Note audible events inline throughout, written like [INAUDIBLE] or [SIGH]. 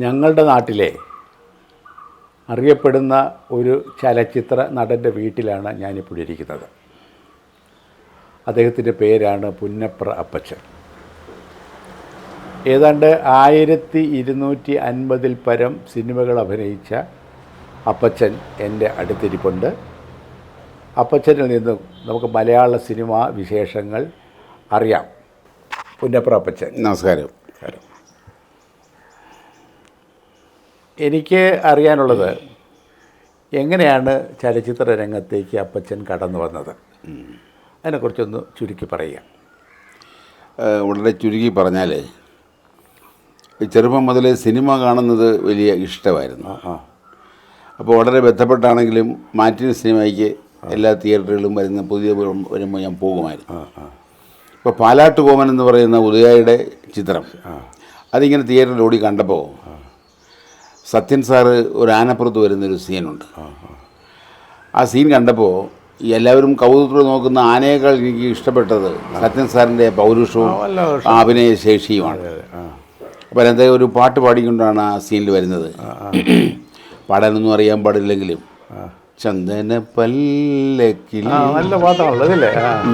ഞങ്ങളുടെ നാട്ടിലെ അറിയപ്പെടുന്ന ഒരു ചലച്ചിത്ര നടന്റെ വീട്ടിലാണ് ഞാനിപ്പോൾ ഇരിക്കുന്നത്. അദ്ദേഹത്തിന്റെ പേരാണ് പുന്നപ്ര അപ്പച്ചൻ. ഏതാണ്ട് ആയിരത്തി ഇരുന്നൂറ്റി അൻപതിൽ പരം സിനിമകൾ അഭിനയിച്ച അപ്പച്ചൻ എന്റെ അടുത്തിരിപ്പുണ്ട്. അപ്പച്ചനിൽ നിന്ന് നമുക്ക് മലയാള സിനിമാ വിശേഷങ്ങൾ അറിയാം. പുന്നപ്ര അപ്പച്ചൻ. നമസ്കാരം. എനിക്ക് അറിയാനുള്ളത് എങ്ങനെയാണ് ചലച്ചിത്ര രംഗത്തേക്ക് അപ്പച്ചൻ കടന്നു വന്നത്? അതിനെക്കുറിച്ചൊന്ന് ചുരുക്കി പറയുക. വളരെ ചുരുക്കി പറഞ്ഞാൽ ചെറുപ്പം മുതലേ സിനിമ കാണുന്നത് വലിയ ഇഷ്ടമായിരുന്നു. അപ്പോൾ വളരെ ബന്ധപ്പെട്ടാണെങ്കിലും മാറ്റിന് സിനിമയ്ക്ക് എല്ലാ തിയേറ്ററുകളും വരുന്ന പുതിയ വരും- വരുമ്പോൾ ഞാൻ പോകുമായിരുന്നു. ഇപ്പോൾ പാലാട്ട് കോമൻ എന്ന് പറയുന്ന ഉദയായുടെ ചിത്രം അതിങ്ങനെ തിയേറ്ററിൽ ഓടി കണ്ടപ്പോൾ സത്യൻ സാറ് ഒരു ആനപ്പുറത്ത് വരുന്നൊരു സീനുണ്ട്. ആ സീൻ കണ്ടപ്പോൾ എല്ലാവരും കൗതുകത്തോടെ നോക്കുന്ന ആനയേക്കാൾ എനിക്ക് ഇഷ്ടപ്പെട്ടത് സത്യൻ സാറിന്റെ പൗരുഷവും അഭിനയ ശേഷിയുമാണ്. അപ്പോൾ അതിനകത്ത് ഒരു പാട്ട് പാടിക്കൊണ്ടാണ് ആ സീനിൽ വരുന്നത്. പാടാനൊന്നും അറിയാൻ പാടില്ലെങ്കിലും ചന്ദന പല്ലക്കിൽ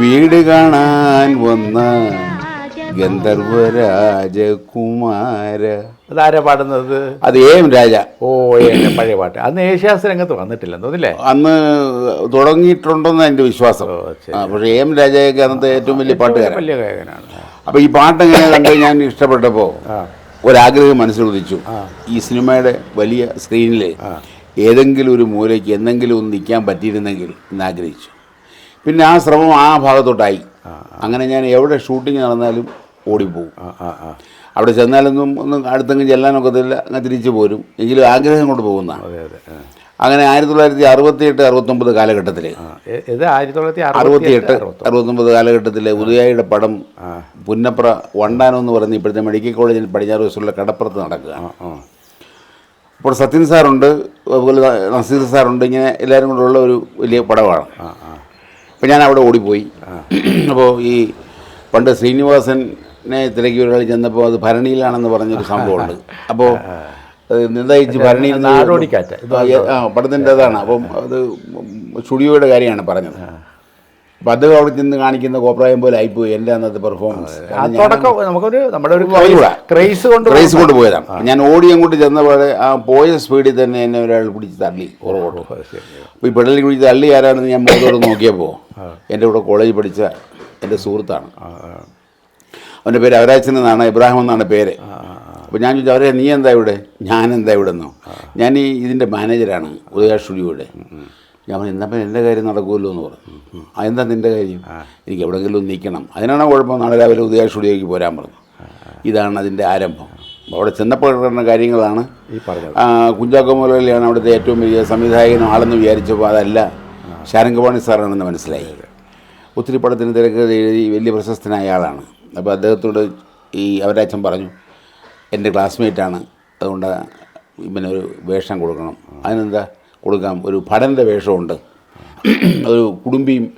വീട് കാണാൻ വന്ന ഗന്ധർവരാജകുമാര അതാരാ പാടുന്നത്? അത് എ എം രാജ. ഓ എന്റെ പഴയ പാട്ട്. അന്ന് ഏഷ്യാസ് രംഗത്ത് വന്നിട്ടില്ല തോന്നില്ലേ അന്ന് തുടങ്ങിയിട്ടുണ്ടെന്ന് എന്റെ വിശ്വാസം. പക്ഷേ എ എം രാജയൊക്കെ അന്നത്തെ ഏറ്റവും വലിയ പാട്ടുകാരൻ വലിയ ഗായകനാണ്. അപ്പോൾ ഈ പാട്ട് എങ്ങനെ കണ്ട് ഞാൻ ഇഷ്ടപ്പെട്ടപ്പോൾ ഒരാഗ്രഹം മനസ്സിൽ ഉദിച്ചു ഈ സിനിമയുടെ വലിയ സ്ക്രീനിൽ ഏതെങ്കിലും ഒരു മൂലയ്ക്ക് എന്തെങ്കിലും ഒന്ന് നിൽക്കാൻ പറ്റിയിരുന്നെങ്കിൽ എന്ന് ആഗ്രഹിച്ചു പിന്നെ ആ ശ്രമം ആ ഭാഗത്തോട്ടായി. അങ്ങനെ ഞാൻ എവിടെ ഷൂട്ടിംഗ് നടന്നാലും ഓടിപ്പോവും ആ. അവിടെ ചെന്നാലൊന്നും ഒന്നും അടുത്തെങ്കിലും ചെല്ലാനൊക്കത്തില്ല അങ്ങ് തിരിച്ചു പോരും. എങ്കിലും ആഗ്രഹം കൊണ്ട് പോകുന്ന അതെ അതെ അങ്ങനെ ആയിരത്തി തൊള്ളായിരത്തി അറുപത്തിയെട്ട് അറുപത്തൊമ്പത് കാലഘട്ടത്തിൽ അറുപത്തി എട്ട് ഇത് ആയിരത്തി തൊള്ളായിരത്തി അറുപത്തിയെട്ട് അറുപത്തൊമ്പത്. കാലഘട്ടത്തിലെ ഉദയായുടെ പടം പുന്നപ്ര വണ്ടാനം എന്ന് പറയുന്ന ഇപ്പോഴത്തെ മെഡിക്കൽ കോളേജിൽ പടിഞ്ഞാറ് വശത്തുള്ള കടപ്പുറത്ത് നടക്കുക. അപ്പോൾ സത്യൻ സാറുണ്ട് അതുപോലെ നസീർ സാറുണ്ട് ഇങ്ങനെ എല്ലാവരും കൂടെയുള്ള ഒരു വലിയ പടമാണ്. അപ്പോൾ ഞാൻ അവിടെ ഓടിപ്പോയി അപ്പോൾ ഈ പണ്ട് ശ്രീനിവാസനെ തിരക്കി ഒരാൾ ചെന്നപ്പോൾ അത് ഭരണിയിലാണെന്ന് പറഞ്ഞൊരു സംഭവമുണ്ട്. [LAUGHS] അപ്പോൾ നിർദ്ദയിച്ച് ഭരണിയിൽ നാടോടിക്കാറ്റ്. ആ, പടത്തിന്റെ അതാണ് അപ്പം അത് സ്റ്റുഡിയോയുടെ കാര്യമാണ് പറഞ്ഞത്. അപ്പം അത് അവിടെ ചെന്ന് കാണിക്കുന്ന കോപ്രായം പോലെ ആയിപ്പോയി. എന്റെ അന്നത്തെ പെർഫോമൻസ് ആ തുടക്കം നമുക്കൊരു നമ്മുടെ ഒരു അറിയൂടാ. ക്രൈസ് കൊണ്ട് ക്രൈസ് കൊണ്ട് പോയതാണ്. ഞാൻ ഓടി അങ്ങോട്ട് ചെന്നപാടെ ആ പോയ സ്പീഡിൽ തന്നെ എന്നെ ഒരാൾ പിടിച്ച് തള്ളി പുറകോട്ട്. അപ്പോൾ ഈ പെടലിൽ പിടിച്ച് തള്ളി ആരാണെന്ന് ഞാൻ മുഖത്തോട് [LAUGHS] നോക്കിയപ്പോൾ എന്റെ കൂടെ കോളേജ് പഠിച്ച എന്റെ സുഹൃത്താണ്. അവന്റെ പേര് അവരാച്ചൻ എന്നാണ് ഇബ്രാഹിം എന്നാണ് പേര്. അപ്പോൾ ഞാൻ ചോദിച്ചു അവരെ നീ എന്താ ഇവിടെ? ഞാൻ എന്താ ഇവിടെ എന്നോ ഞാൻ ഈ ഇതിന്റെ മാനേജരാണ് ഉദയ സ്റ്റുഡിയോയുടെ ഞാൻ പറഞ്ഞു എന്നപ്പം എന്റെ കാര്യം നടക്കുമല്ലോ എന്ന് പറഞ്ഞു. അതെന്താ നിന്റെ കാര്യം? എനിക്ക് എവിടെയെങ്കിലും ഒന്ന് നിൽക്കണം. അതിനാണ് കുഴപ്പം? നാളെ രാവിലെ ഉദയ സ്റ്റുഡിയോയ്ക്ക് പോരാൻ പറഞ്ഞു. ഇതാണ് അതിന്റെ ആരംഭം. അവിടെ ചെന്നപ്പോൾ കിടന്ന കാര്യങ്ങളാണ്. ഈ പറഞ്ഞത്. ആ, കുഞ്ചാക്കോ മുരളിയാണ് അവിടുത്തെ ഏറ്റവും വലിയ സംവിധായകനും ആളെന്ന് വിചാരിച്ചപ്പോൾ അതല്ല. ശാരംഗപാണി സാറാണെന്ന് മനസ്സിലായി. ഒത്തിരി പടത്തിന് തിരക്കഥ എഴുതി വലിയ പ്രശസ്തനായ ആളാണ്. അപ്പോൾ അദ്ദേഹത്തോട് ഈ അവരാച്ചൻ പറഞ്ഞു എന്റെ ക്ലാസ്മേറ്റാണ്. അതുകൊണ്ട് പിന്നെ ഒരു വേഷം കൊടുക്കണം. അതിനെന്താ? കൊടുക്കാം. ഒരു ഭടന്റെ വേഷമുണ്ട്. ഒരു കുടുംബിയും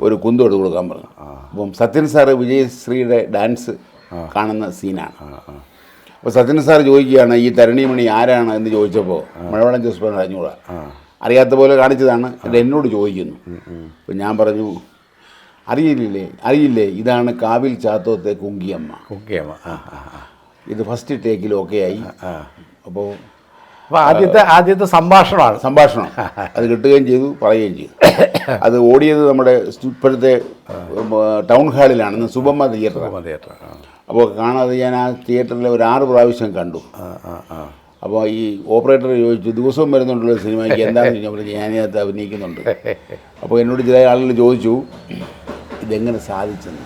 ഒരു കുന്തു എടുത്ത് കൊടുക്കാൻ പറഞ്ഞു. അപ്പം സത്യൻ സാറ് വിജയശ്രീയുടെ ഡാൻസ് കാണുന്ന സീനാണ്. അപ്പോൾ സത്യൻ സാർ ചോദിക്കുകയാണ് ഈ തരണിമണി ആരാണ്? എന്ന് ചോദിച്ചപ്പോൾ മഴവെള്ളം ജോസ്ഫാൻ അറിഞ്ഞൂടാ അറിയാത്ത പോലെ കാണിച്ചതാണ്. എന്നിട്ട് എന്നോട് ചോദിക്കുന്നു. അപ്പം ഞാൻ പറഞ്ഞു അറിയില്ലേ? അറിയില്ലേ? ഇതാണ് കാവിൽ ചാത്തോത്തെ കുങ്കിയമ്മ. കുങ്കിയമ്മ. ഇത് ഫസ്റ്റ് ടേക്കിൽ ഓക്കെ ആയി. അപ്പോൾ അപ്പോൾ ആദ്യത്തെ ആദ്യത്തെ സംഭാഷണമാണ്. സംഭാഷണം. അത് കിട്ടുകയും ചെയ്തു പറയുകയും ചെയ്തു. അത് ഓടിയത് നമ്മുടെ ഇപ്പോഴത്തെ ടൗൺ ഹാളിലാണ് സുബമ്മ തിയേറ്റർ തിയേറ്റർ അപ്പോൾ കാണാതെ ഞാൻ ആ തിയേറ്ററിൽ ഒരു ആറ് പ്രാവശ്യം കണ്ടു. അപ്പോൾ ഈ ഓപ്പറേറ്റർ ചോദിച്ചു ദിവസവും വരുന്നുണ്ടല്ലോ സിനിമയ്ക്ക്? എന്താണെന്ന് ചോദിച്ചു അപ്പോൾ ഞാനതിനകത്ത് അഭിനയിക്കുന്നുണ്ട്. [LAUGHS] അപ്പോൾ എന്നോട് ചില ആളുകൾ ചോദിച്ചു ഇതെങ്ങനെ സാധിച്ചെന്ന്.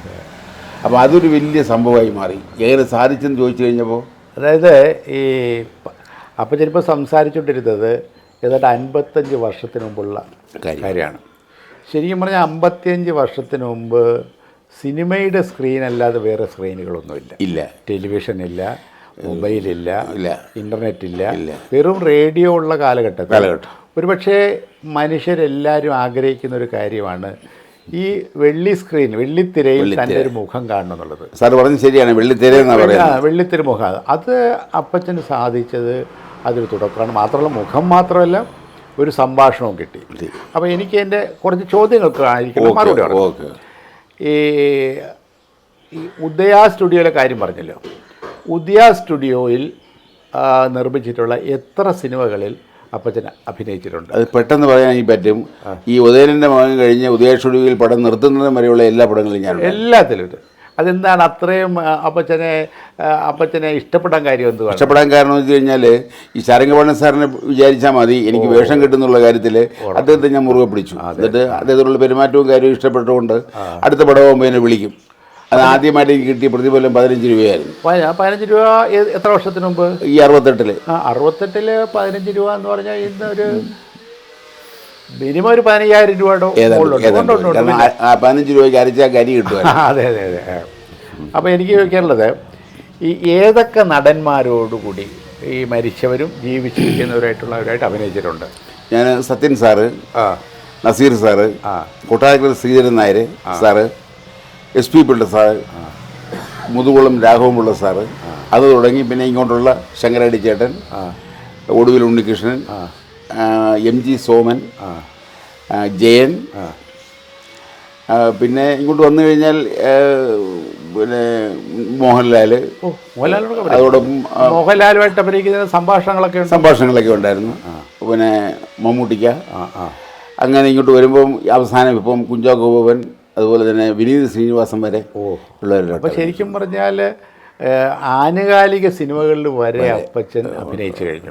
അപ്പോൾ അതൊരു വലിയ സംഭവമായി മാറി. എങ്ങനെ സാധിച്ചെന്ന് ചോദിച്ചു കഴിഞ്ഞപ്പോൾ അതായത് ഈ അപ്പം ചിലപ്പോൾ സംസാരിച്ചുകൊണ്ടിരുന്നത് ഏതാണ്ട് അൻപത്തഞ്ച് വർഷത്തിന് മുമ്പുള്ള കാര്യമാണ്. ശരിക്കും പറഞ്ഞാൽ അമ്പത്തിയഞ്ച് വർഷത്തിന് മുമ്പ് സിനിമയുടെ സ്ക്രീൻ അല്ലാതെ വേറെ സ്ക്രീനുകളൊന്നുമില്ല ഇല്ല. ടെലിവിഷൻ ഇല്ല മൊബൈലില്ല ഇല്ല. ഇന്റർനെറ്റ് ഇല്ല. ഇല്ല. വെറും റേഡിയോ ഉള്ള കാലഘട്ടത്തിൽ കാലഘട്ടം. ഒരുപക്ഷെ മനുഷ്യരെല്ലാവരും ആഗ്രഹിക്കുന്ന ഒരു കാര്യമാണ് ഈ വെള്ളി സ്ക്രീൻ വെള്ളിത്തിരയിൽ തന്റെ ഒരു മുഖം കാണണം എന്നുള്ളത്. സാർ പറഞ്ഞത് ശരിയാണ് വെള്ളിത്തിര വെള്ളിത്തിര മുഖം. അത്. അപ്പച്ചന് സാധിച്ചത് അതൊരു തുടക്കമാണ് മാത്രമല്ല മുഖം മാത്രമല്ല ഒരു സംഭാഷണവും കിട്ടി. അപ്പോൾ എനിക്ക് എന്റെ കുറച്ച് ചോദ്യങ്ങൾക്ക് ആയിരിക്കും മറുപടി ഈ ഉദയ സ്റ്റുഡിയോയിലെ കാര്യം പറഞ്ഞല്ലോ. ഉദയ സ്റ്റുഡിയോയിൽ നിർമ്മിച്ചിട്ടുള്ള എത്ര സിനിമകളിൽ അപ്പച്ചൻ അഭിനയിച്ചിട്ടുണ്ട്. അത് പെട്ടെന്ന് പറയാൻ എനിക്ക് പറ്റും. ഈ ഉദയനന്റെ മകൻ കഴിഞ്ഞ് ഉദയ പടം നിർത്തുന്നതും വരെയുള്ള എല്ലാ പടങ്ങളും ഞാൻ എല്ലാത്തിലും അതെന്താണ് അത്രയും അപ്പച്ചനെ അപ്പച്ചനെ ഇഷ്ടപ്പെടാൻ കാര്യം എന്ത് ഇഷ്ടപ്പെടാൻ കാരണം എന്ന് വെച്ച് കഴിഞ്ഞാൽ ഈ ശാരംഗപണ സാറിനെ വിചാരിച്ചാൽ മതി എനിക്ക് വേഷം കിട്ടുന്നുള്ള കാര്യത്തിൽ അദ്ദേഹത്തെ ഞാൻ മുറുകെ പിടിച്ചു. എന്നിട്ട് അദ്ദേഹത്തിനുള്ള പെരുമാറ്റവും കാര്യവും ഇഷ്ടപ്പെട്ടുകൊണ്ട് അടുത്ത പടമാകുമ്പോൾ എന്നെ വിളിക്കും. അത് ആദ്യമായിട്ട് എനിക്ക് കിട്ടിയ പ്രതിഫലം പതിനഞ്ച് രൂപയായിരുന്നു. പതിനഞ്ച് രൂപ എത്ര വർഷത്തിന് മുമ്പ്? ഈ അറുപത്തെട്ടിൽ. ആ അറുപത്തെട്ടിൽ പതിനഞ്ച് രൂപ എന്ന് പറഞ്ഞാൽ ഇന്ന് ഒരു മിനിമം ഒരു പതിനയ്യായിരം രൂപയുടെ ആ പതിനഞ്ച് രൂപയ്ക്ക് അരച്ചാൽ കരി കിട്ടും [LAUGHS] അതെ അതെ അതെ. അപ്പോൾ എനിക്ക് ചോദിക്കാനുള്ളത് ഈ ഏതൊക്കെ നടന്മാരോടുകൂടി ഈ മരിച്ചവരും ജീവിച്ചിരിക്കുന്നവരായിട്ടുള്ളവരായിട്ട് അഭിനയിച്ചിട്ടുണ്ട്? ഞാൻ സത്യൻ സാറ് ആ. നസീർ സാറ് ആ. Kottarakkara Sreedharan Nair sir S P Pillai sir Muthukulam Raghavan Pillai sir അത് തുടങ്ങി പിന്നെ ഇങ്ങോട്ടുള്ള ശങ്കരാടി ചേട്ടൻ ഒടുവിൽ ഉണ്ണികൃഷ്ണൻ എം ജി സോമൻ ജയൻ പിന്നെ ഇങ്ങോട്ട് വന്നു കഴിഞ്ഞാൽ പിന്നെ മോഹൻലാൽ. അതോടൊപ്പം മോഹൻലാലുമായിട്ട് അഭിനയിക്കുന്ന സംഭാഷണങ്ങളൊക്കെ സംഭാഷണങ്ങളൊക്കെ ഉണ്ടായിരുന്നു. പിന്നെ മമ്മൂട്ടിക്ക. അങ്ങനെ ഇങ്ങോട്ട് വരുമ്പം അവസാനം ഇപ്പം കുഞ്ചാക്കോ ബോബൻ അതുപോലെ തന്നെ വിനീത് ശ്രീനിവാസൻ വരെ ഉള്ളവരുടെ അപ്പോൾ ശരിക്കും പറഞ്ഞാൽ ആനുകാലിക സിനിമകളിൽ വരെ അപ്പച്ചൻ അഭിനയിച്ചു കഴിഞ്ഞു.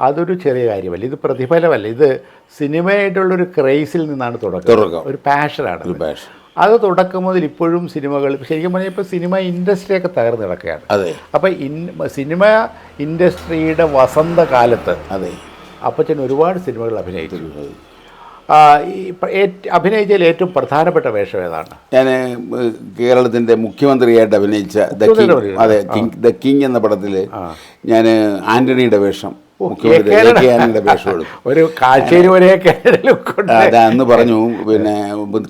അതൊരു ചെറിയ കാര്യമല്ല. ഇത് പ്രതിഫലമല്ല. ഇത് സിനിമയായിട്ടുള്ളൊരു ക്രൈസിൽ നിന്നാണ് തുടക്കം. ഒരു പാഷനാണ്. അത് തുടക്കം മുതൽ ഇപ്പോഴും സിനിമകൾ ശരിക്കും പറഞ്ഞാൽ ഇപ്പോൾ സിനിമ ഇൻഡസ്ട്രിയൊക്കെ തകർന്നു കിടക്കുകയാണ്. അതെ. അപ്പോൾ ഇൻ സിനിമ ഇൻഡസ്ട്രിയുടെ വസന്തകാലത്ത് അതെ. അപ്പച്ചൻ ഒരുപാട് സിനിമകൾ അഭിനയിച്ചു. ആ, ഈ പ- ഏറ്റ്- അഭിനയിച്ചതിൽ ഏറ്റവും പ്രധാനപ്പെട്ട വേഷം ഏതാണ്? ഞാൻ കേരളത്തിന്റെ മുഖ്യമന്ത്രിയായിട്ട് അഭിനയിച്ച ദ കിങ് അതെ കിങ് ദ കിങ് എന്ന പടത്തിൽ ഞാൻ ആന്റണിയുടെ വേഷം [LAUGHS] ഒരു കാഴ്ചയിൽ ഒരേ അത് അന്ന് പറഞ്ഞു പിന്നെ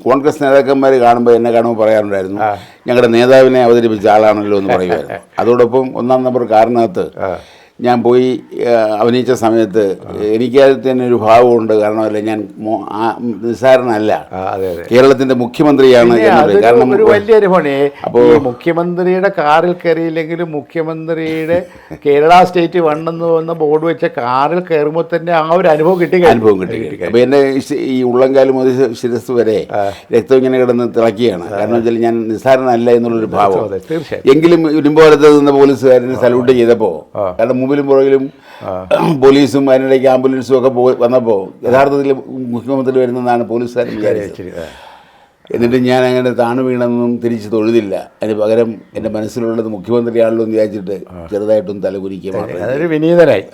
കോൺഗ്രസ് നേതാക്കന്മാർ കാണുമ്പോൾ എന്നെ കാണുമ്പോൾ പറയാറുണ്ടായിരുന്നു ഞങ്ങളുടെ നേതാവിനെ അവതരിപ്പിച്ച ആളാണല്ലോ എന്ന് [LAUGHS] പറയുമായിരുന്നു. അതോടൊപ്പം ഒന്നാം നമ്പർ കാറിനകത്ത് ഞാൻ പോയി അഭിനയിച്ച സമയത്ത് എനിക്ക് അതിൽ തന്നെ ഒരു ഭാവമുണ്ട്. കാരണമല്ല ഞാൻ നിസ്സാരനല്ല. കേരളത്തിന്റെ മുഖ്യമന്ത്രിയാണ് കാരണം ഒരു വലിയ അനുഭവമാണ് അപ്പോൾ മുഖ്യമന്ത്രിയുടെ കാറിൽ കയറിയില്ലെങ്കിലും മുഖ്യമന്ത്രിയുടെ [LAUGHS] കേരള സ്റ്റേറ്റ് വണ്ണെന്ന് വന്ന ബോർഡ് വെച്ച കാറിൽ കയറുമ്പോൾ തന്നെ ആ ഒരു അനുഭവം കിട്ടി. അനുഭവം കിട്ടി അപ്പൊ എന്റെ ഈ- ഉള്ളംകാൽ മുതൽ ശിരസ് വരെ രക്തം ഇങ്ങനെ കിടന്ന് തിളക്കിയാണ് കാരണം വെച്ചാൽ ഞാൻ നിസ്സാരനല്ല എന്നുള്ളൊരു ഭാവം. എങ്കിലും ഇരുമ്പോലത്ത് നിന്ന് പോലീസുകാരനെ സല്യൂട്ട് ചെയ്തപ്പോൾ കാരണം മുമ്പിലും പുറകിലും പോലീസും അതിനിടയ്ക്ക് ആംബുലൻസും ഒക്കെ വന്നപ്പോൾ യഥാർത്ഥത്തിൽ മുഖ്യമന്ത്രി വരുന്നതാണ് പോലീസുകാരൻ വിചാരിച്ചത്. എന്നിട്ട് ഞാൻ അങ്ങനെ താണു വീണെന്നും തിരിച്ച് തൊഴുതില്ല. അതിന് പകരം എന്റെ മനസ്സിലുള്ളത് മുഖ്യമന്ത്രിയാണല്ലോ എന്ന് വിചാരിച്ചിട്ട് ചെറുതായിട്ടൊന്ന് തലകുരിക്കുക അതൊരു വിനീതനായി.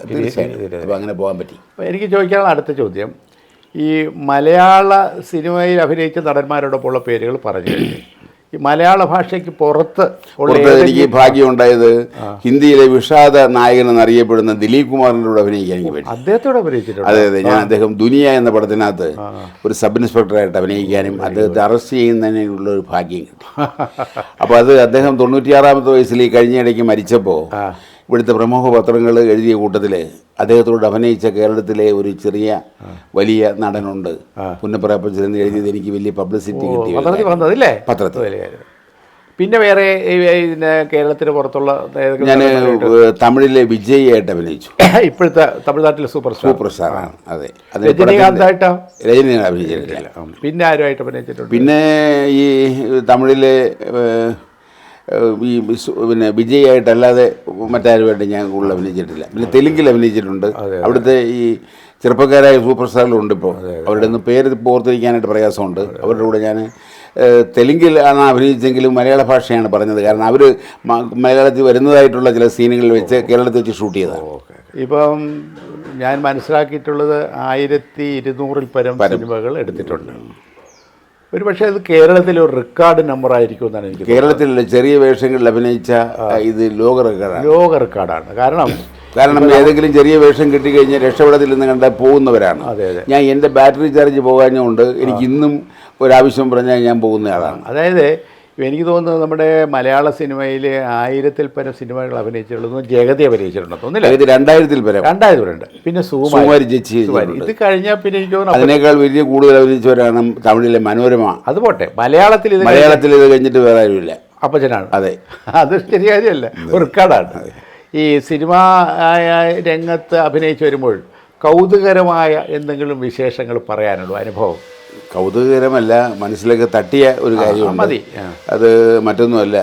അപ്പോൾ അങ്ങനെ പോകാൻ പറ്റി. എനിക്ക് ചോദിക്കാനുള്ള അടുത്ത ചോദ്യം. ഈ മലയാള സിനിമയിൽ അഭിനയിച്ച നടന്മാരോടൊപ്പമുള്ള പേരുകൾ പറഞ്ഞു കഴിഞ്ഞു. ഈ മലയാള ഭാഷയ്ക്ക് പുറത്ത് എനിക്ക് ഭാഗ്യമുണ്ടായത് ഹിന്ദിയിലെ വിഷാദ നായകൻ എന്നറിയപ്പെടുന്ന ദിലീപ് കുമാറിന്റെ കൂടെ അഭിനയിക്കാൻ എനിക്ക് പറ്റി. അദ്ദേഹത്തോട് അഭിനയിച്ചിട്ടുണ്ട്. അതെ അതെ ഞാൻ അദ്ദേഹം ദുനിയ എന്ന പടത്തിനകത്ത് ഒരു സബ് ഇൻസ്പെക്ടറായിട്ട് അഭിനയിക്കാനും അദ്ദേഹത്തെ അറസ്റ്റ് ചെയ്യുന്നതിനുള്ള ഒരു ഭാഗ്യം കിട്ടി. അപ്പോൾ അത് അദ്ദേഹം തൊണ്ണൂറ്റിയാറാമത്തെ വയസ്സിൽ ഈ കഴിഞ്ഞ ഇടയ്ക്ക് മരിച്ചപ്പോൾ ഇവിടുത്തെ പ്രമുഖ പത്രങ്ങൾ എഴുതിയ കൂട്ടത്തിൽ അദ്ദേഹത്തോട് അഭിനയിച്ച കേരളത്തിലെ ഒരു ചെറിയ വലിയ നടനുണ്ട്. പുന്നപ്രാപ്പച്ചൻ എഴുതിയത് എനിക്ക് വലിയ പബ്ലിസിറ്റി കിട്ടി പത്രത്തിൽ പിന്നെ വേറെ കേരളത്തിന് പുറത്തുള്ള ഞാൻ? തമിഴിലെ വിജയിയായിട്ട് അഭിനയിച്ചു. [LAUGHS] ഇപ്പോഴത്തെ തമിഴ്നാട്ടിലെ സൂപ്പർ സ്റ്റാർ. സൂപ്പർ സ്റ്റാറാണ്. അതെ. രജനീകാന്തായിട്ടോ? രജനീകാന്ത് അഭിനയിച്ചിട്ടില്ല. പിന്നെ ആരുമായിട്ട് അഭിനയിച്ചിട്ടുണ്ട്? പിന്നെ ഈ തമിഴിലെ ഈ പിന്നെ വിജയായിട്ടല്ലാതെ മറ്റാരുമായിട്ട് ഞാൻ കൂടുതൽ അഭിനയിച്ചിട്ടില്ല. പിന്നെ തെലുങ്കിൽ അഭിനയിച്ചിട്ടുണ്ട്. അവിടുത്തെ ഈ ചെറുപ്പക്കാരായ സൂപ്പർ സ്റ്റാറുകളുണ്ട് ഇപ്പോൾ അവരുടെ ഒന്ന് പേര് പോർത്തിരിക്കാനായിട്ട് ഓർത്തിരിക്കാനായിട്ട് പ്രയാസമുണ്ട്. അവരുടെ കൂടെ ഞാൻ തെലുങ്കിൽ തെലുങ്കിലാണ് അഭിനയിച്ചെങ്കിലും മലയാള ഭാഷയാണ് പറഞ്ഞത്. കാരണം അവർ മലയാളത്തിൽ വരുന്നതായിട്ടുള്ള ചില സീനുകളിൽ വെച്ച് കേരളത്തിൽ വെച്ച് ഷൂട്ട് ചെയ്തതാണ്. ഇപ്പം ഞാൻ മനസ്സിലാക്കിയിട്ടുള്ളത് ആയിരത്തി ഇരുന്നൂറിൽ പരം. സിനിമകൾ എടുത്തിട്ടുണ്ട്. ഒരു പക്ഷേ അത് കേരളത്തിലെ ഒരു റെക്കോർഡ് നമ്പർ ആയിരിക്കും എന്നാണ് എനിക്ക് കേരളത്തിലെ ചെറിയ വേഷങ്ങളിൽ അഭിനയിച്ച ഇത് ലോക റെക്കോർഡാണ് ലോക റെക്കോർഡാണ് കാരണം കാരണം ഏതെങ്കിലും ചെറിയ വേഷം കിട്ടിക്കഴിഞ്ഞാൽ രക്ഷപ്പെടത്തിൽ നിന്ന് കണ്ടാൽ പോകുന്നവരാണ്. അതെ, അതെ. ഞാൻ എന്റെ ബാറ്ററി ചാർജ് പോകാഞ്ഞുകൊണ്ട് എനിക്ക് ഇന്നും ഒരാവശ്യം പറഞ്ഞാൽ ഞാൻ പോകുന്നയാളാണ് അതായത് എനിക്ക് തോന്നുന്നത് നമ്മുടെ മലയാള സിനിമയിൽ ആയിരത്തിൽ പരം സിനിമകൾ അഭിനയിച്ചിട്ടുള്ളതും ജഗതി അഭിനയിച്ചിട്ടുണ്ട് തോന്നില്ല ഇത് രണ്ടായിരത്തിൽ പരം. രണ്ടായിരത്തി ഉണ്ട് പിന്നെ സുകുമാരി. ഇത് കഴിഞ്ഞാൽ പിന്നെ എനിക്ക് തോന്നുന്നു അതിനേക്കാൾ വലിയ കൂടുതൽ അഭിനയിച്ചവരാണ് തമിഴിലെ മനോരമ. അത് പോട്ടെ. മലയാളത്തിൽ ഇത് മലയാളത്തിൽ ഇത് കഴിഞ്ഞിട്ട് വേറെ ആരുമില്ല. അപ്പച്ചനാണ്. അതെ. അത് ശരി കാര്യമല്ല. റെക്കോർഡാണ് ഈ സിനിമ രംഗത്ത് അഭിനയിച്ചു വരുമ്പോൾ കൗതുകരമായ എന്തെങ്കിലും വിശേഷങ്ങൾ പറയാനുള്ളൂ അനുഭവം? കൗതുകകരമല്ല മനസ്സിലേക്ക് തട്ടിയ ഒരു കാര്യമുണ്ട്. മതി. അത് മറ്റൊന്നുമല്ല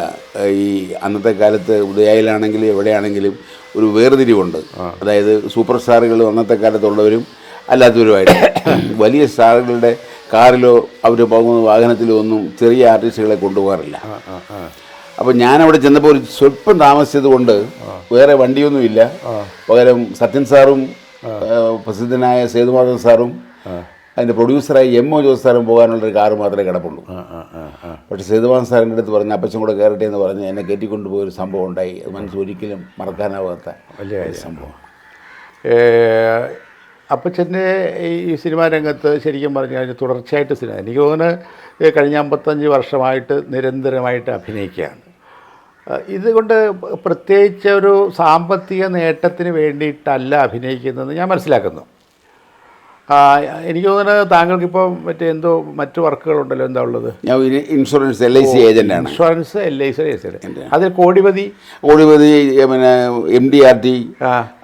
ഈ അന്നത്തെ കാലത്ത് ഉദയായിലാണെങ്കിലും എവിടെയാണെങ്കിലും ഒരു വേർതിരിവുണ്ട്. അതായത് സൂപ്പർ സ്റ്റാറുകൾ അന്നത്തെ കാലത്തുള്ളവരും അല്ലാത്തവരുമായിട്ട്. [COUGHS] വലിയ സ്റ്റാറുകളുടെ കാറിലോ അവർ പോകുന്ന വാഹനത്തിലോ ഒന്നും ചെറിയ ആർട്ടിസ്റ്റുകളെ കൊണ്ടുപോകാറില്ല. അപ്പോൾ ഞാനവിടെ ചെന്നപ്പോൾ ഒരു സ്വല്പം താമസിച്ചത് കൊണ്ട് വേറെ വണ്ടിയൊന്നുമില്ല പകരം സത്യൻ സാറും പ്രസിദ്ധനായ സേതുമാധവൻ സാറും അതിന്റെ പ്രൊഡ്യൂസറായി എം ഒ ജോസ് സാറും പോകാനുള്ളൊരു കാറ് മാത്രമേ കിടപ്പുള്ളൂ. പക്ഷേ സേതുവാൻ സാറിന്റെ അടുത്ത് പറഞ്ഞ് അപ്പച്ചൻ കൂടെ കയറട്ടെ എന്ന് പറഞ്ഞ് എന്നെ കയറ്റിക്കൊണ്ട് പോയൊരു സംഭവം ഉണ്ടായി. അത് മനസ്സ് ഒരിക്കലും മറക്കാനാവാത്ത വലിയ സംഭവം അപ്പച്ചന്റെ ഈ സിനിമാ രംഗത്ത് ശരിക്കും പറഞ്ഞു കഴിഞ്ഞാൽ തുടർച്ചയായിട്ട് സിനിമ. എനിക്ക് തോന്നുന്നു കഴിഞ്ഞ അമ്പത്തഞ്ച് വർഷമായിട്ട് നിരന്തരമായിട്ട് അഭിനയിക്കുകയാണ്. ഇതുകൊണ്ട് പ്രത്യേകിച്ച് ഒരു സാമ്പത്തിക നേട്ടത്തിന് വേണ്ടിയിട്ടല്ല അഭിനയിക്കുന്നതെന്ന് ഞാൻ മനസ്സിലാക്കുന്നു. എനിക്ക് തോന്നുന്നത് താങ്കൾക്ക് ഇപ്പോൾ മറ്റേ എന്തോ മറ്റു വർക്കുകളുണ്ടല്ലോ എന്താ ഉള്ളത്? ഞാൻ ഇൻഷുറൻസ് എൽ ഐ സി ഏജന്റാണ് ഇൻഷുറൻസ് എൽ ഐ സി അതിൽ കോടിപതി? കോടിപതി പിന്നെ എം ഡി ആർ ടി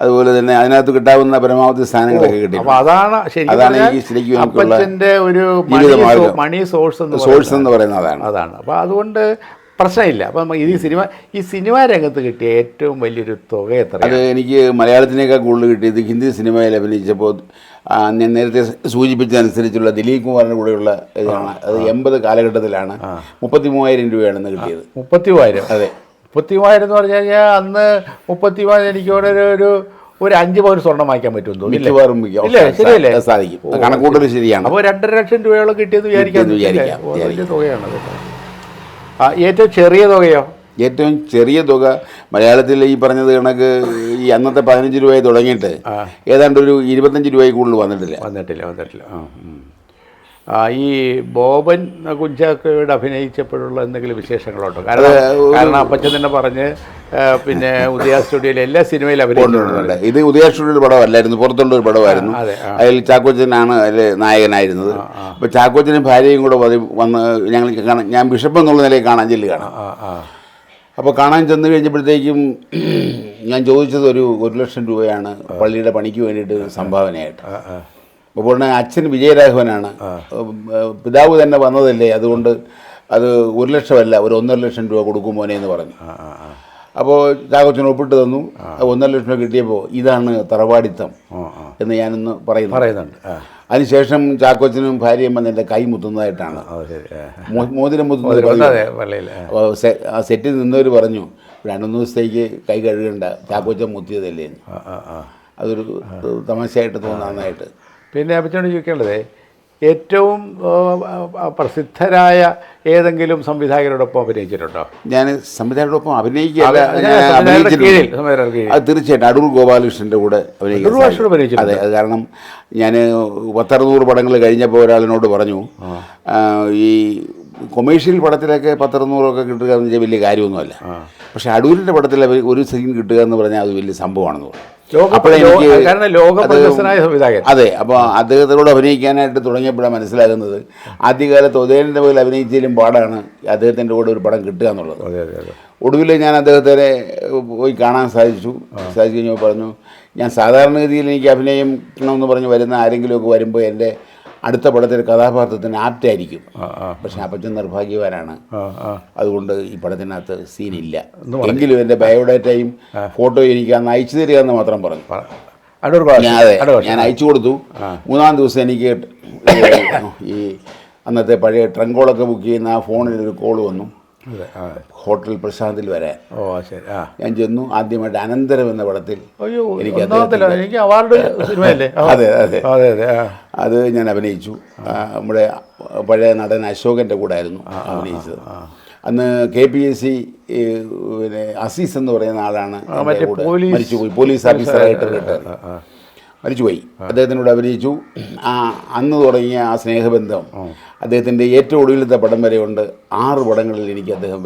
അതുപോലെ തന്നെ അതിനകത്ത് കിട്ടാവുന്ന പരമാവധി സ്ഥാനങ്ങളൊക്കെ കിട്ടി അപ്പോൾ അതാണ് ശരി അതാണ് എനിക്ക് ശരിക്കും ഒരു. മണി സോഴ്സ് സോഴ്സ് എന്ന് പറയുന്നത്. അതാണ്. അതാണ്. അപ്പോൾ അതുകൊണ്ട് പ്രശ്നമില്ല. അപ്പം ഈ സിനിമ ഈ സിനിമാ രംഗത്ത് കിട്ടിയ ഏറ്റവും വലിയൊരു തുക എത്ര അത് എനിക്ക് മലയാളത്തിനേക്കാൾ കൂടുതൽ കിട്ടിയത് ഹിന്ദി സിനിമയിൽ അഭിനയിച്ചപ്പോൾ ഞാൻ നേരത്തെ സൂചിപ്പിച്ചതനുസരിച്ചുള്ള ദിലീപ് കുമാറിന്റെ കൂടെയുള്ള ഇതാണ്. അത് എൺപത് കാലഘട്ടത്തിലാണ് മുപ്പത്തി മൂവായിരം രൂപയാണെന്ന് കിട്ടിയത്. മുപ്പത്തി മൂവായിരം അതെ. മുപ്പത്തി മൂവായിരം എന്ന് പറഞ്ഞു കഴിഞ്ഞാൽ അന്ന് മുപ്പത്തി മൂവായിരം എനിക്ക് ഒരു ഒരു ഒരു അഞ്ച് പവൻ സ്വർണം വാങ്ങിക്കാൻ പറ്റുമെന്ന് തോന്നുന്നു? സാധിക്കും. കണക്കൂട്ടൽ ശരിയാണ്. അപ്പോൾ രണ്ടര ലക്ഷം രൂപയോളം കിട്ടിയെന്ന് വിചാരിക്കാം, വലിയ തുകയാണ് ഏറ്റവും ചെറിയ തുകയോ? ഏറ്റവും ചെറിയ തുക മലയാളത്തിൽ ഈ പറഞ്ഞത് കണക്ക് ഈ അന്നത്തെ പതിനഞ്ച് രൂപയായി തുടങ്ങിയിട്ട് ഏതാണ്ട് ഒരു ഇരുപത്തഞ്ച് രൂപയ്ക്ക് കൂടുതൽ വന്നിട്ടില്ല. വന്നിട്ടില്ല വന്നിട്ടില്ല. ആ ഈ ബോബൻ കുഞ്ചാക്കോയോട് അഭിനയിച്ചപ്പോഴുള്ള എന്തെങ്കിലും വിശേഷങ്ങളുണ്ടോ? കാരണം കാരണം അപ്പച്ചൻ തന്നെ പറഞ്ഞ് പിന്നെ ഉദയ സ്റ്റുഡിയോയിലെ എല്ലാ സിനിമയിലും അഭിനയിച്ചിട്ടുണ്ട്. ഇത് ഉദയ സ്റ്റുഡിയോയുടെ പടമല്ലായിരുന്നു. പുറത്തുള്ള ഒരു പടമായിരുന്നു. അതെ, അതിൽ ചാക്കോച്ചനാണ് അതിൽ നായകനായിരുന്നത്. അപ്പോൾ ചാക്കോച്ചനും ഭാര്യയും കൂടെ വന്ന് ഞങ്ങൾ കാണാൻ ഞാൻ ബിഷപ്പ് എന്നുള്ള നിലയിൽ കാണാൻ ചെല്ലുകയാണ്. അപ്പോൾ കാണാൻ ചെന്ന് കഴിഞ്ഞപ്പോഴത്തേക്കും ഞാൻ ചോദിച്ചത് ഒരു ഒരു ലക്ഷം രൂപയാണ് പള്ളിയുടെ പണിക്ക് വേണ്ടിയിട്ട് സംഭാവനയായിട്ട്. അപ്പോൾ ഉടനെ അച്ഛൻ വിജയരാഘവനാണ്. പിതാവ് തന്നെ വന്നതല്ലേ? അതുകൊണ്ട് അത് ഒരു ലക്ഷമല്ല ഒരു ഒന്നര ലക്ഷം രൂപ കൊടുക്കും മോനെ എന്ന് പറഞ്ഞു. അപ്പോൾ ചാക്കോച്ചൻ ഒപ്പിട്ട് തന്നു. ഒന്നര ലക്ഷം രൂപ കിട്ടിയപ്പോൾ ഇതാണ് തറവാടിത്തം. എന്ന് ഞാനൊന്ന് പറയുന്നു. പറയുന്നുണ്ട്. അതിനുശേഷം ചാക്കോച്ചനും ഭാര്യയും വന്ന് എന്റെ കൈ മുത്തുന്നതായിട്ടാണ്. മോതിരം മുത്തുന്നത് സെറ്റിൽ നിന്നവർ പറഞ്ഞു രണ്ടു മൂന്ന് ദിവസത്തേക്ക് കൈ കഴുകണ്ട ചാക്കോച്ചൻ മുത്തിയതല്ലേ. അതൊരു തമാശയായിട്ട് തോന്നാനായിട്ട് പിന്നെ അപ്പച്ചോട് ചോദിക്കേണ്ടത് ഏറ്റവും പ്രസിദ്ധരായ ഏതെങ്കിലും സംവിധായകരോടൊപ്പം അഭിനയിച്ചിട്ടുണ്ടോ ഞാൻ സംവിധായകരോടൊപ്പം അഭിനയിക്കുക തീർച്ചയായിട്ടും അടൂർ ഗോപാലകൃഷ്ണന്റെ കൂടെ. അഭിനയിച്ചിട്ടുണ്ട്. അതെ അത് കാരണം ഞാൻ പത്തറുന്നൂറ് പടങ്ങൾ കഴിഞ്ഞപ്പോൾ ഒരാളിനോട് പറഞ്ഞു ഈ കൊമേഴ്ഷ്യൽ പടത്തിലൊക്കെ പത്തറുന്നൂറൊക്കെ കിട്ടുക എന്ന് വെച്ചാൽ വലിയ കാര്യമൊന്നുമല്ല. പക്ഷെ അടൂരിന്റെ പടത്തിൽ അവർ ഒരു സീൻ കിട്ടുക എന്ന് പറഞ്ഞാൽ അത് വലിയ സംഭവമാണെന്ന് സംവിധായകൻ. അതെ അപ്പോൾ അദ്ദേഹത്തിനോട് അഭിനയിക്കാനായിട്ട് തുടങ്ങിയപ്പോഴാണ് മനസ്സിലാകുന്നത് ആദ്യകാലത്ത് ഉദയന്റെ പോലെ അഭിനയിച്ചാലും പാടാണ് അദ്ദേഹത്തിന്റെ കൂടെ ഒരു പടം കിട്ടുക എന്നുള്ളത്. ഒടുവിൽ ഞാൻ അദ്ദേഹത്തെ പോയി കാണാൻ സാധിച്ചു. സാധിച്ചു കഴിഞ്ഞപ്പോൾ പറഞ്ഞു ഞാൻ സാധാരണഗതിയിൽ എനിക്ക് അഭിനയിക്കണമെന്ന് പറഞ്ഞ് വരുന്ന ആരെങ്കിലുമൊക്കെ വരുമ്പോൾ എന്റെ അടുത്ത പടത്തിൽ കഥാപാത്രത്തിന് ആപ്റ്റായിരിക്കും. പക്ഷെ അപ്പച്ചൻ നിർഭാഗ്യവാനാണ്. അതുകൊണ്ട് ഈ പടത്തിനകത്ത് സീനില്ല. എങ്കിലും എന്റെ ബയോഡേറ്റയും ഫോട്ടോ എനിക്ക് അന്ന് അയച്ചു തരിക എന്ന് മാത്രം പറഞ്ഞു. അതെ ഞാൻ അയച്ചു കൊടുത്തു. മൂന്നാം ദിവസം എനിക്ക് ഈ- അന്നത്തെ പഴയ ട്രങ്കോളൊക്കെ ബുക്ക് ചെയ്യുന്ന ആ ഫോണിൽ ഒരു കോൾ വന്നു. ഹോട്ടൽ പ്രശാന്തിൽ വരെ. ഓ ശരി ആ. ഞാൻ ചെന്നു. ആദ്യമായിട്ട് അനന്തരം എന്ന പടത്തിൽ അയ്യോ എനിക്ക് എനിക്ക് അവാർഡ് സിനിമയല്ലേ? അതെ അതെ. അതെ അതെ അത് ഞാൻ അഭിനയിച്ചു. നമ്മുടെ പഴയ നടൻ അശോകന്റെ കൂടെ ആയിരുന്നു അഭിനയിച്ചത്. അന്ന് കെ പി എസ് സി പിന്നെ അസീസ് എന്ന് പറയുന്ന ആളാണ് മരിച്ചുപോയി. പോലീസ് ഓഫീസറായിട്ട് റിട്ടയർ. മരിച്ചുപോയി. അദ്ദേഹത്തിനോട് അഭിനയിച്ചു. ആ അന്ന് തുടങ്ങിയ ആ സ്നേഹബന്ധം അദ്ദേഹത്തിന്റെ ഏറ്റവും ഒടുവിലത്തെ പടം വരെയുണ്ട് ആറ് പടങ്ങളിൽ എനിക്ക് അദ്ദേഹം.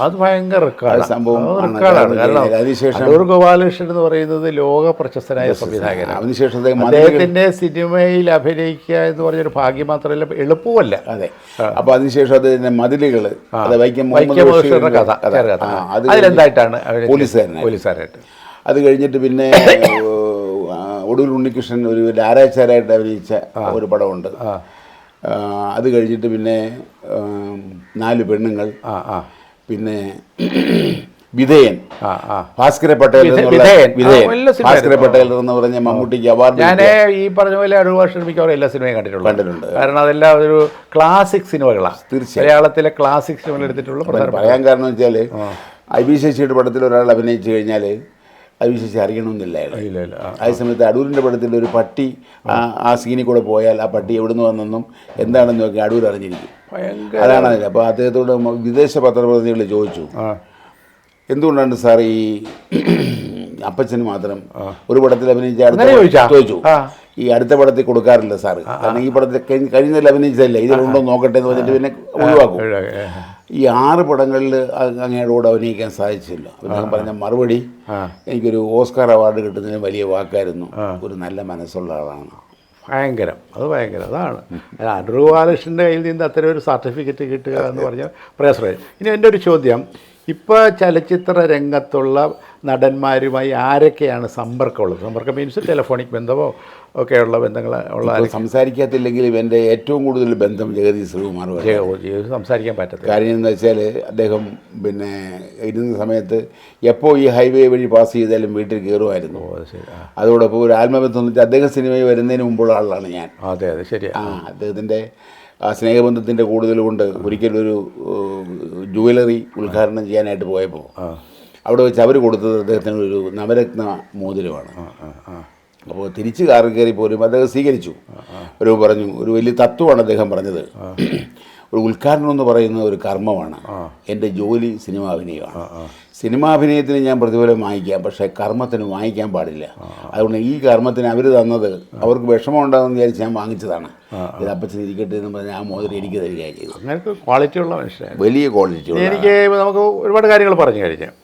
അത് ഭയങ്കര സംഭവം അതിനുശേഷം- ഗോപാലകൃഷ്ണൻ എന്ന് പറയുന്നത് ലോക പ്രശസ്തനായ സംവിധായകനാണ്. അതിനുശേഷം അദ്ദേഹം അദ്ദേഹത്തിന്റെ സിനിമയിൽ അഭിനയിക്കുക എന്ന് പറഞ്ഞൊരു ഭാഗ്യം മാത്രമല്ല എളുപ്പമല്ല അതെ. അപ്പൊ അതിനുശേഷം അദ്ദേഹത്തിന്റെ മതിലുകൾ വൈക്കം കഥ അതിലെന്തായിട്ടാണ്? പോലീസുകാരനായി. പോലീസുകാരായിട്ട്. അത് കഴിഞ്ഞിട്ട് പിന്നെ [COUGHS] ഒടുവിൽ ഉണ്ണികൃഷ്ണൻ ഒരു ലാരാച്ചാരായിട്ട് അഭിനയിച്ച ഒരു പടമുണ്ട്. അത് കഴിഞ്ഞിട്ട് പിന്നെ നാല് പെണ്ണുങ്ങൾ പിന്നെ [CLEARS THROAT] വിധേയൻ. ഭാസ്കര പട്ടേൽ ഭാസ്കര പട്ടേൽ എന്ന് പറഞ്ഞ മമ്മൂട്ടിക്ക് അവാർഡ് ഞാൻ ഈ പറഞ്ഞ പോലെ അടൂർ ഭാഷ മിക്കവാറും എല്ലാ സിനിമയും കണ്ടിട്ടുള്ളൂ. കണ്ടിട്ടുണ്ട്. കാരണം അതെല്ലാം ഒരു ക്ലാസിക് സിനിമകളാണ്. തീർച്ചയായും. മലയാളത്തിലെ ക്ലാസിക് സിനിമകൾ എടുത്തിട്ടുള്ള പറയാൻ കാരണം വെച്ചാൽ ഐ ബി ശശിയുടെ പടത്തിൽ ഒരാൾ അഭിനയിച്ചു കഴിഞ്ഞാൽ ഐ ബി ശശി അറിയണമെന്നില്ല അയാൾ ഇല്ല ഇല്ല. ആ. അതേ സമയത്ത് അടൂരിന്റെ പടത്തിൽ ഒരു പട്ടി ആ ആ സീനിൽ കൂടെ പോയാൽ ആ പട്ടി എവിടുന്ന് വന്നെന്നും എന്താണെന്ന് നോക്കി അടൂർ അറിഞ്ഞിരിക്കും. അതാണ് അതിൽ അപ്പോൾ അദ്ദേഹത്തോട് വിദേശ പത്രപ്രതിനിധികൾ ചോദിച്ചു. എന്തുകൊണ്ടാണ് സാർ ഈ അപ്പച്ചന് മാത്രം ഒരു പടത്തിൽ അഭിനയിച്ച അടുത്ത ചോദിച്ചാ? ഈ അടുത്ത പടത്തിൽ കൊടുക്കാറില്ല സാറ്. കാരണം ഈ പടത്തിൽ കഴിഞ്ഞ കഴിഞ്ഞതിൽ അഭിനയിച്ചതല്ലേ? ഇതിലുണ്ടോ നോക്കട്ടെ എന്ന് പറഞ്ഞിട്ട് പിന്നെ ഒഴിവാക്കും. ഈ ആറ് പടങ്ങളിൽ അങ്ങയുടെ കൂടെ അഭിനയിക്കാൻ സാധിച്ചില്ല. അദ്ദേഹം പറഞ്ഞ മറുപടി. എനിക്കൊരു ഓസ്കാർ അവാർഡ് കിട്ടുന്നതിന് വലിയ വാക്കായിരുന്നു. ഒരു നല്ല മനസ്സുള്ള ആളാണ്. ഭയങ്കരം. അത് ഭയങ്കരം. അതാണ്. അഡ്രു ബാലകൃഷ്ണന്റെ കയ്യിൽ നിന്ന് അത്തരം ഒരു സർട്ടിഫിക്കറ്റ് കിട്ടുക എന്ന് പറഞ്ഞാൽ പ്രയാസമായി ഇനി എന്റെ ഒരു ചോദ്യം. ഇപ്പോൾ ചലച്ചിത്ര രംഗത്തുള്ള നടന്മാരുമായി ആരൊക്കെയാണ് സമ്പർക്കമുള്ളത്? സമ്പർക്കം മീൻസ് ടെലഫോണിക് ബന്ധമോ ഒക്കെയുള്ള ബന്ധങ്ങൾ ഉള്ള ഇപ്പോൾ ഇവന്റെ എന്റെ ഏറ്റവും കൂടുതൽ ബന്ധം ജഗദീഷ് ശ്രീകുമാർ സംസാരിക്കാൻ പറ്റത്തില്ല. കാര്യം എന്ന് വെച്ചാൽ അദ്ദേഹം പിന്നെ ഇരുന്ന സമയത്ത് എപ്പോൾ ഈ ഹൈവേ വഴി പാസ് ചെയ്താലും വീട്ടിൽ കയറുമായിരുന്നു. അതോടൊപ്പം ഒരു ആത്മബന്ധം എന്ന് വെച്ചാൽ അദ്ദേഹം സിനിമയിൽ വരുന്നതിന് മുമ്പുള്ള ആളാണ് ഞാൻ. അതെ അതെ ശരി ആ അദ്ദേഹത്തിന്റെ ആ സ്നേഹബന്ധത്തിന്റെ കൂടുതൽ കൊണ്ട് ഒരിക്കലൊരു ജുവലറി ഉദ്ഘാടനം ചെയ്യാനായിട്ട് പോയപ്പോൾ അവിടെ വെച്ച് അവർ കൊടുത്തത് അദ്ദേഹത്തിന് ഒരു നവരത്ന മോതിരമാണ്. അപ്പോൾ തിരിച്ച് കാറിൽ കയറി പോലും അദ്ദേഹം സ്വീകരിച്ചു. ഒരു പറഞ്ഞു ഒരു വലിയ തത്വമാണ് അദ്ദേഹം പറഞ്ഞത്. ഒരു ഉദ്ഘാടനം എന്ന് പറയുന്ന ഒരു കർമ്മമാണ്. എന്റെ ജോലി സിനിമാ അഭിനയമാണ്. സിനിമാഭിനയത്തിന് ഞാൻ പ്രതിഫലം വാങ്ങിക്കാം. പക്ഷേ കർമ്മത്തിന് വാങ്ങിക്കാൻ പാടില്ല. അതുകൊണ്ട് ഈ കർമ്മത്തിന് അവർ തന്നത് അവർക്ക് വിഷമം ഉണ്ടാകുമെന്ന് വിചാരിച്ച് ഞാൻ വാങ്ങിച്ചതാണ്. ഇത് അപ്പച്ചൻ ഇരിക്കട്ടെ എന്ന് പറഞ്ഞാൽ ആ മോതിരം എനിക്ക് തരികയാണ് ചെയ്തത് അങ്ങനത്തെ ക്വാളിറ്റി ഉള്ള മനുഷ്യൻ വലിയ ക്വാളിറ്റി എനിക്ക് നമുക്ക് ഒരുപാട് കാര്യങ്ങൾ പറഞ്ഞു കഴിഞ്ഞു. ആ,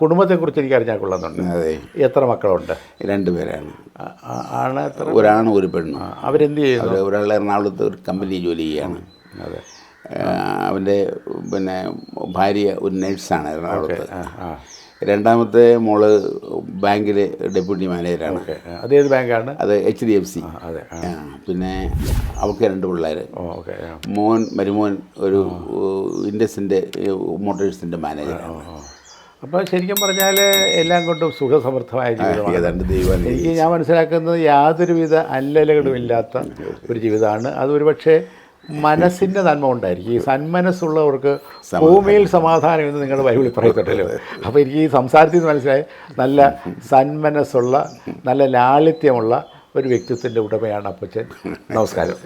കുടുംബത്തെക്കുറിച്ച് എനിക്ക് അറിഞ്ഞാൽ കൊള്ളുന്നുണ്ട് അതെ. എത്ര മക്കളുണ്ട്? രണ്ടുപേരാണ് ആ, ആ, ആണ് എത്ര ഒരാണ് ഒരു പെണ്ണ്. അവരെന്ത് ചെയ്യുന്നു? ഒരാൾ എറണാകുളത്ത് ഒരു കമ്പനി ജോലി ചെയ്യാണ് അതെ. അവന്റെ പിന്നെ ഭാര്യ ഒരു നേഴ്സാണ് എറണാകുളത്ത്. രണ്ടാമത്തെ മോൾ ബാങ്കിലെ ഡെപ്യൂട്ടി മാനേജറാണ്. അതേത് ബാങ്കാണ്? അത് എച്ച് ഡി എഫ് സി. അതെ പിന്നെ അവൾക്ക് രണ്ട് പിള്ളേർ മോൻ മരുമോൻ ഒരു ഇൻഡസിന്റെ മോട്ടേഴ്സിന്റെ മാനേജറാണ്. അപ്പോൾ ശരിക്കും പറഞ്ഞാൽ എല്ലാം കൊണ്ടും സുഖസമൃദ്ധമായ ജീവിതമാണ്. എനിക്ക് ഞാൻ മനസ്സിലാക്കുന്നത് യാതൊരുവിധ അല്ലലുകളും ഇല്ലാത്ത ഒരു ജീവിതമാണ്. അത് ഒരുപക്ഷെ മനസ്സിന്റെ നന്മ ഉണ്ടായിരിക്കും ഈ സന്മനസ്സുള്ളവർക്ക് ഭൂമിയിൽ സമാധാനം എന്ന് നിങ്ങളുടെ ബൈബിളിൽ പറയത്തുണ്ടല്ലോ അപ്പോൾ എനിക്ക് ഈ സംസാരത്തിൽ നിന്ന് മനസ്സിലായി നല്ല സന്മനസ്സുള്ള നല്ല ലാളിത്യമുള്ള ഒരു വ്യക്തിത്വത്തിന്റെ ഉടമയാണ് അപ്പച്ചൻ. നമസ്കാരം.